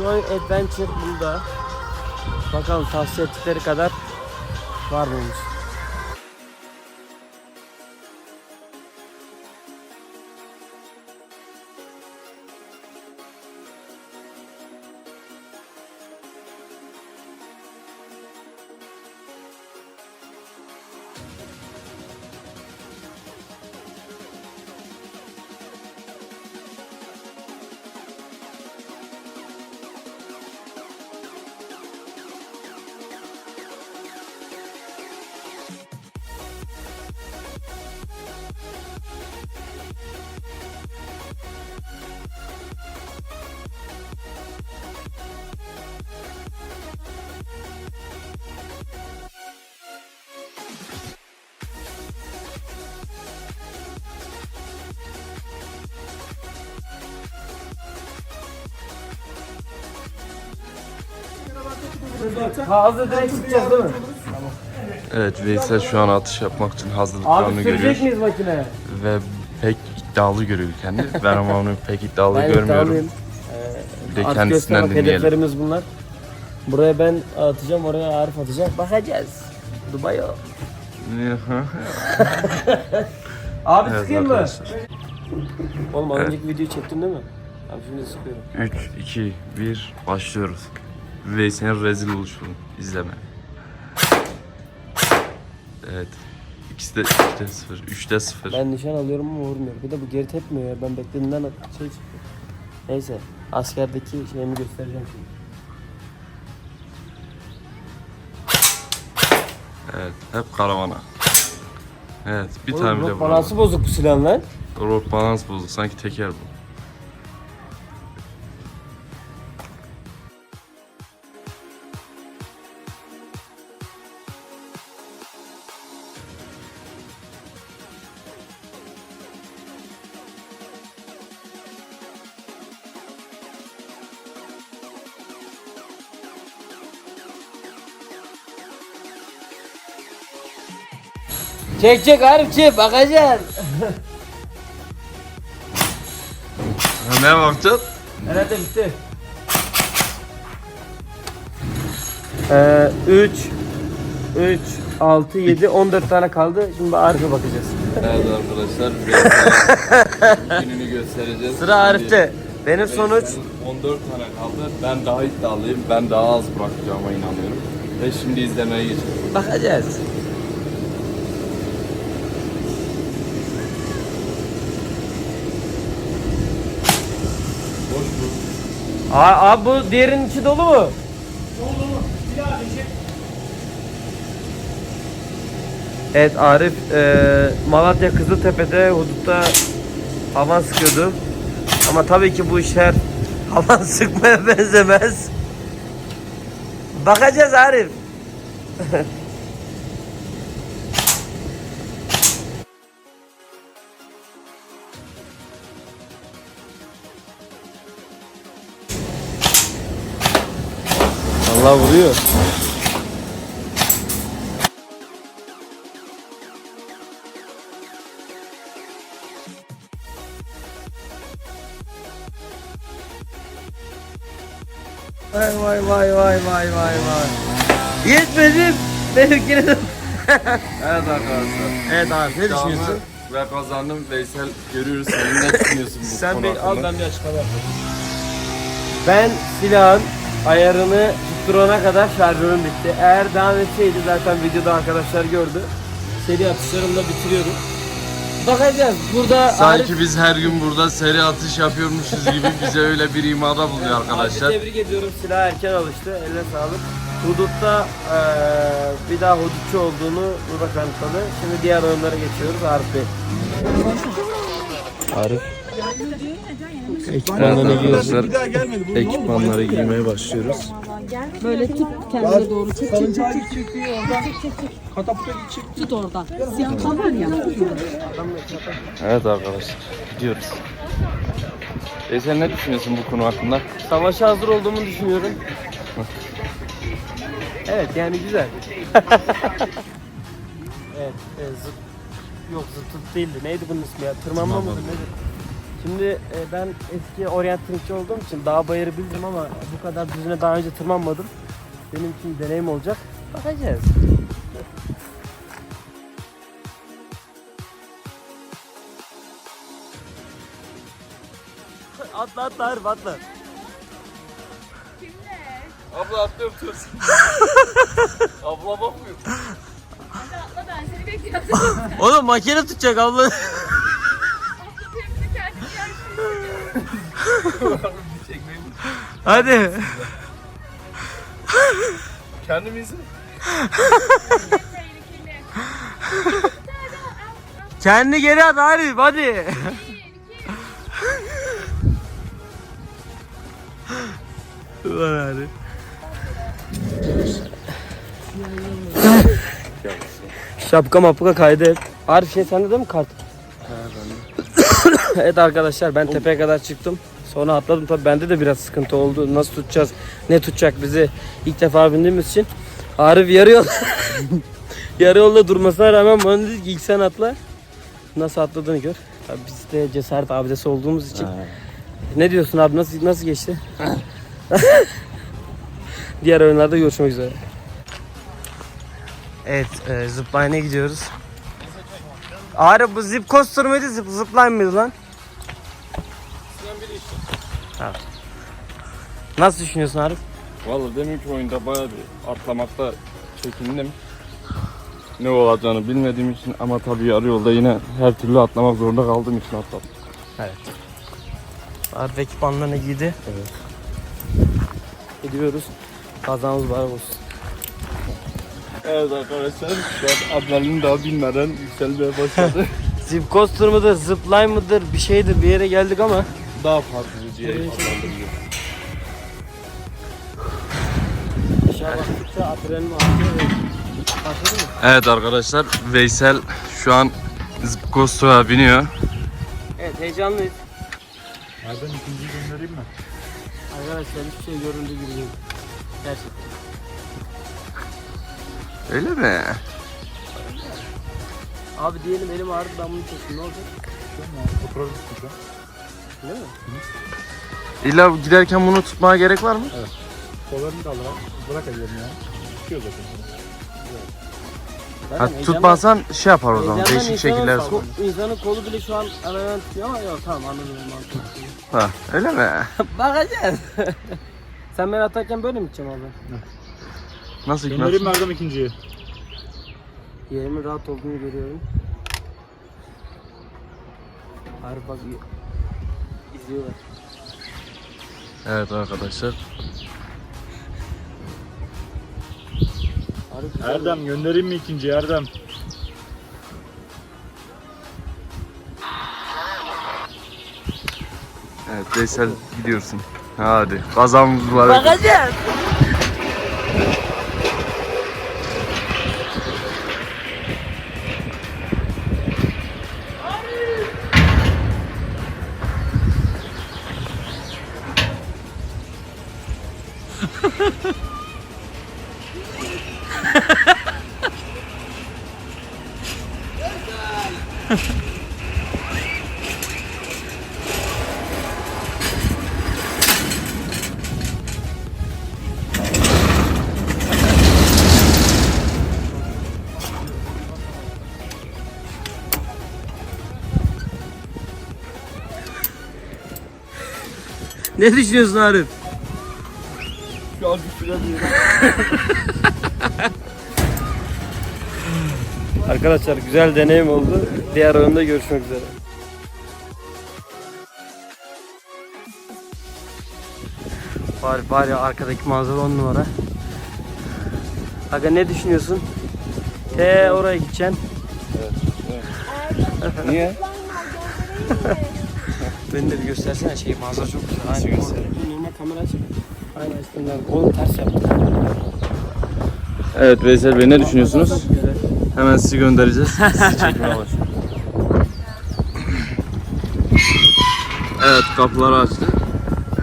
Joy Adventure burada. Bakalım tavsiye ettikleri kadar var mıymış? Fazla direkt tutacağız değil mi? Evet Veysel şu an atış yapmak için Abi hazırlıklarını görüyor. sürecek miyiz makine? Ve pek iddialı görüyor kendini. Ben ama onu pek iddialı Ben görmüyorum. iddialıyım. Bir de Artık kendisinden göstermek dinleyelim. hedeflerimiz bunlar. Buraya ben atacağım, oraya Arif atacak. Bakacağız. Dubai o. Abi evet sıkayım mı? arkadaşlar. Oğlum az önceki videoyu çektin değil mi? Abi şimdi sıkıyorum. 3, 2, 1 başlıyoruz. Veysel'in rezil oluşunu izleme. Evet. İkisi de 3'te 0. 3'te 0. Ben nişan alıyorum ama vurmuyor. Bir de bu geri tepmiyor ya. Ben beklediğimden şey çıktı. Neyse. Askerdeki şeyimi göstereceğim şimdi. Evet. Hep karavana. Evet. Bir Oğlum, tane bile vuramadım. balansı bozuk bu silahın lan. Rot balans bozuk. Sanki teker bu. Çek çek Arif çek bakacağız. Ne bakacaksın? Herhalde bitti. Ee, 3 3 6 7 14 tane kaldı. Şimdi Arif'e bakacağız. Evet arkadaşlar. Veysel gününü göstereceğiz. Sıra Arif'te. Benim sonuç 14 tane kaldı. Ben daha iddialıyım. Ben daha az bırakacağıma inanıyorum. Ve şimdi izlemeye geçelim. bakacağız. Aa, abi bu diğerinin içi dolu mu? Evet Arif eee, Malatya Kızıltepe'de hudutta havan sıkıyordu. Ama tabii ki bu işler havan sıkmaya benzemez. Bakacağız Arif. Allah vuruyor. Vay vay vay vay vay vay vay. Yetmedim. Benimkini de... Evet arkadaşlar. Evet abi ne düşünüyorsun? Ve kazandım. Veysel görüyoruz. Sen ne düşünüyorsun bu Sen konu bir al ben bir açıklama yapayım. Ben silahın ayarını tutturana kadar şarjörüm bitti. Eğer devam etseydi zaten videoda arkadaşlar gördü. Seri atışlarımla bitiriyordum. Bakacağız. Burada Sanki Arif, biz her gün burada seri atış yapıyormuşuz gibi bize öyle bir imada buluyor arkadaşlar. Arif'i tebrik ediyorum. Silah erken alıştı. Eline sağlık. Hudutta eee, bir daha hudutçu olduğunu burada kanıtladı. Şimdi diğer oyunlara geçiyoruz. Arif Bey. Arif. Ekipmanlarını giyiyorsun. Arkadaşlar ekipmanları giymeye başlıyoruz. Böyle tut kendine doğru çek çek çek çek. Çek çek Tut oradan. Siyahtan var ya. Evet arkadaşlar gidiyoruz. Veysel ne düşünüyorsun bu konu hakkında? Savaşa hazır olduğumu düşünüyorum. evet yani güzel. evet, e, zıt yok zıt zıt değildi. Neydi bunun ismi ya? Tırmanma mıydı nedir? Şimdi e, ben eski oryantikçi olduğum için dağ bayırı bildim ama bu kadar düzüne daha önce tırmanmadım. Benim için deneyim olacak. Bakacağız. atla atla Arif atla. Abla atlıyorum tut. Abla bakmıyor. Atla ben seni bekliyordum. Oğlum makine tutacak abla. Hadi. Kendimizi. Tehlikeli. Kendini geri at Arif hadi. Ulan Arif. Şapka mapka kaydı hep. Arif şey sende de mi kart? evet arkadaşlar ben tepeye kadar çıktım. Sonra atladım tabii bende de biraz sıkıntı oldu. Nasıl tutacağız? Ne tutacak bizi? İlk defa bindiğimiz için. Arif yarı yol yarı yolda durmasına rağmen bana dedi ki ilk sen atla. Nasıl atladığını gör. Tabii biz de cesaret abidesi olduğumuz için. Ne diyorsun abi nasıl nasıl geçti? Diğer oyunlarda görüşmek üzere. Evet, e, zipline'e gidiyoruz. Ağrı bu zip coaster mıydı, zip, zipline mıydı lan? Tamam. Nasıl düşünüyorsun Arif? Valla deminki oyunda bayağı bir atlamakta çekindim. Ne olacağını bilmediğim için ama tabii yarı yolda yine her türlü atlamak zorunda kaldığım için atladım. Evet. Arif ekipmanlarını giydi. Evet. Gidiyoruz. Kazamız var olsun. Evet arkadaşlar şu an adrenalin daha bilmeden yükselmeye başladı. Zip coaster mıdır, zipline mıdır bir şeydir bir yere geldik ama daha farklı bir ciğer kazandırıyor. aşağı baktıkça adrenalin artıyor ve Başladı mı? Evet arkadaşlar Veysel şu an Coaster'a biniyor. Evet heyecanlıyız. Nereden ikinciyi göndereyim mi? Arkadaşlar hiçbir şey göründüğü gibi değil. Gerçekten. Öyle mi? Abi diyelim elim ağrıdı ben bunu çektim ne olacak? Oturabilirsin şu an. Değil mi? İlla giderken bunu tutmaya gerek var mı? Kollarını da alarak bırak ellerini ya. Çıkıyor zaten. Ha, Zaten heyecandan- tutmazsan şey yapar o zaman. Değişik insanın şekiller ko- İnsanın kolu bile şu an hemen tutuyor ama yok tamam anladım. Ha, öyle mi? Bakacağız. Sen beni atarken böyle mi gideceğim abi? Nasıl Göndereyim mi Erdem ikinciyi? Yerimin rahat olduğunu görüyorum. Harbi bak izliyorlar. Evet arkadaşlar. Güzel. Erdem göndereyim mi ikinciyi Erdem? Evet Veysel gidiyorsun. Hadi. Kazamız var. Bakacağız. Ne düşünüyorsun Arif? Şu an düşüremiyorum. Arkadaşlar güzel deneyim oldu. Diğer oyunda görüşmek üzere. Var var ya arkadaki manzara on numara. Aga ne düşünüyorsun? T oraya gideceksin. Niye? Beni de bir göstersene şey manzara çok güzel. Nasıl Aynen. göstereyim? Normal kamera açık. Aynen üstünden. Kolu ters yaptım. Evet Veysel Bey ne düşünüyorsunuz? Çok güzel. Hemen sizi göndereceğiz. Sizi çekmeye. Evet kapıları açtı.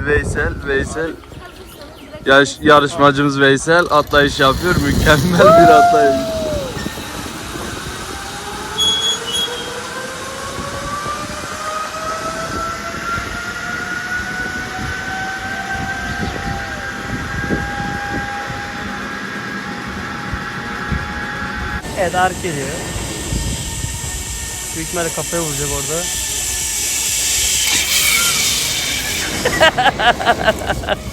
Veysel, Veysel. Yarış, yarışmacımız Veysel atlayış yapıyor. Mükemmel bir atlayış. Evet Arif geliyor. Büyük ihtimalle kafaya vuracak orada.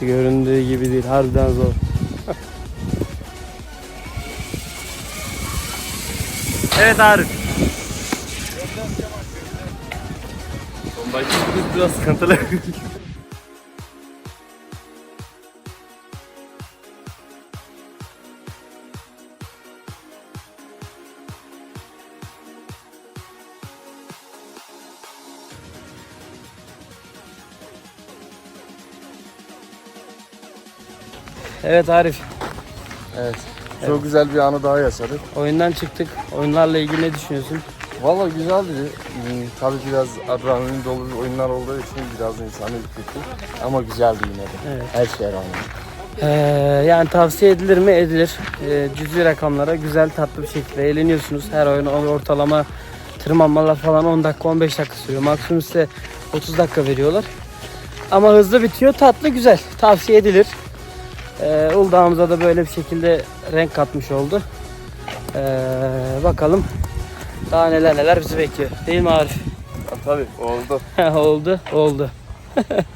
Göründüğü gibi değil. Harbiden zor. evet Arif. Sondaki Biraz sıkıntılı. Evet Arif. Evet. Çok güzel bir anı daha yaşadık. Oyundan çıktık. Oyunlarla ilgili ne düşünüyorsun? Valla güzeldi. Hmm, Tabii biraz adrenalin dolu bir oyunlar olduğu için biraz insanı ürküttü. Ama güzeldi yine de. Evet. Her şeye rağmen. Ee, yani tavsiye edilir mi? Edilir. Ee, cüzi rakamlara güzel tatlı bir şekilde eğleniyorsunuz. Her oyun ortalama tırmanmalar falan 10 dakika 15 dakika sürüyor. Maksimum size 30 dakika veriyorlar. Ama hızlı bitiyor. Tatlı güzel. Tavsiye edilir. Ee, Uludağ'ımıza da böyle bir şekilde renk katmış oldu. Ee, bakalım daha neler neler bizi bekliyor. Değil mi Arif? Tabii oldu. oldu. Oldu.